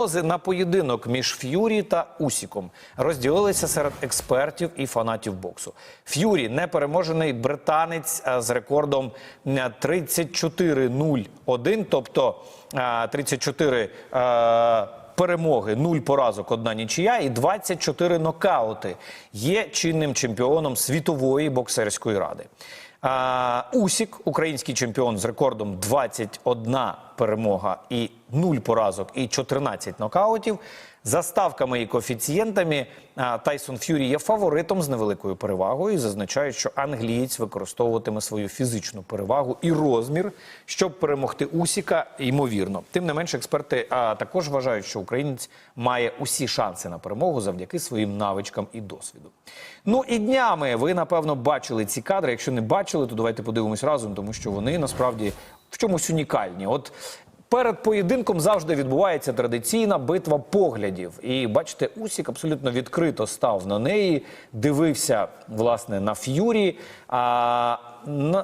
Прогнози на поєдинок між Ф'юрі та Усіком розділилися серед експертів і фанатів боксу. Ф'юрі непереможений британець е, з рекордом е, 34-0-1, тобто е, 34 е, перемоги, 0 поразок, одна нічия і 24 нокаути. Є чинним чемпіоном світової боксерської ради. Усік, український чемпіон з рекордом 21 перемога і 0 поразок і 14 нокаутів. За ставками і коефіцієнтами Тайсон Ф'юрі є фаворитом з невеликою перевагою зазначають, що англієць використовуватиме свою фізичну перевагу і розмір, щоб перемогти Усіка, ймовірно. Тим не менше, експерти також вважають, що українець має усі шанси на перемогу завдяки своїм навичкам і досвіду. Ну і днями ви напевно бачили ці кадри. Якщо не бачили, то давайте подивимось разом, тому що вони насправді в чомусь унікальні. От перед поєдинком завжди відбувається традиційна битва поглядів. І бачите, Усік абсолютно відкрито став на неї, дивився власне на ф'юрі. А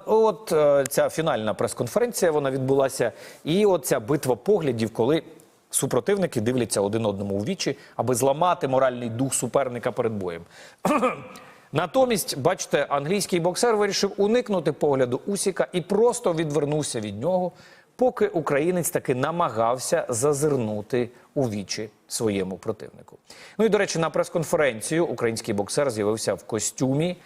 от е, ця фінальна прес-конференція вона відбулася, і от ця битва поглядів, коли. Супротивники дивляться один одному у вічі, аби зламати моральний дух суперника перед боєм. Натомість, бачите, англійський боксер вирішив уникнути погляду Усіка і просто відвернувся від нього, поки українець таки намагався зазирнути у вічі своєму противнику. Ну і до речі, на прес-конференцію український боксер з'явився в костюмі,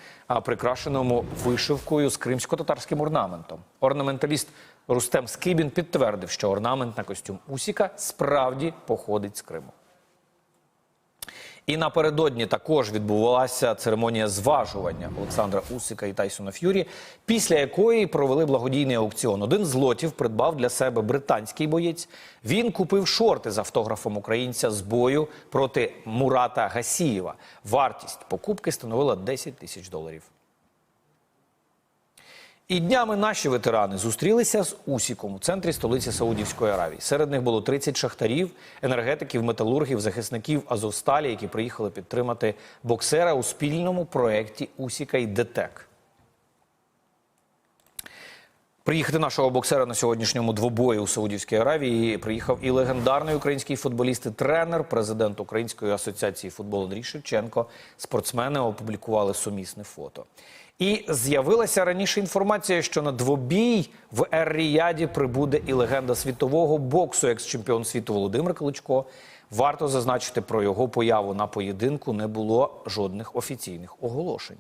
прикрашеному вишивкою з кримсько-татарським орнаментом. Орнаменталіст Рустем Скибін підтвердив, що орнамент на костюм Усіка справді походить з Криму. І напередодні також відбувалася церемонія зважування Олександра Усика і Тайсона Ф'юрі, після якої провели благодійний аукціон. Один з лотів придбав для себе британський боєць. Він купив шорти з автографом українця з бою проти Мурата Гасієва. Вартість покупки становила 10 тисяч доларів. І днями наші ветерани зустрілися з Усіком у центрі столиці Саудівської Аравії. Серед них було 30 шахтарів, енергетиків, металургів, захисників Азовсталі, які приїхали підтримати боксера у спільному проєкті Усіка і ДТЕК. Приїхати нашого боксера на сьогоднішньому двобої у Саудівській Аравії приїхав і легендарний український футболіст і тренер, президент Української асоціації футболу Андрій Шевченко. Спортсмени опублікували сумісне фото. І з'явилася раніше інформація, що на двобій в Ер-Ріяді прибуде і легенда світового боксу, екс-чемпіон світу Володимир Кличко. Варто зазначити про його появу на поєдинку не було жодних офіційних оголошень.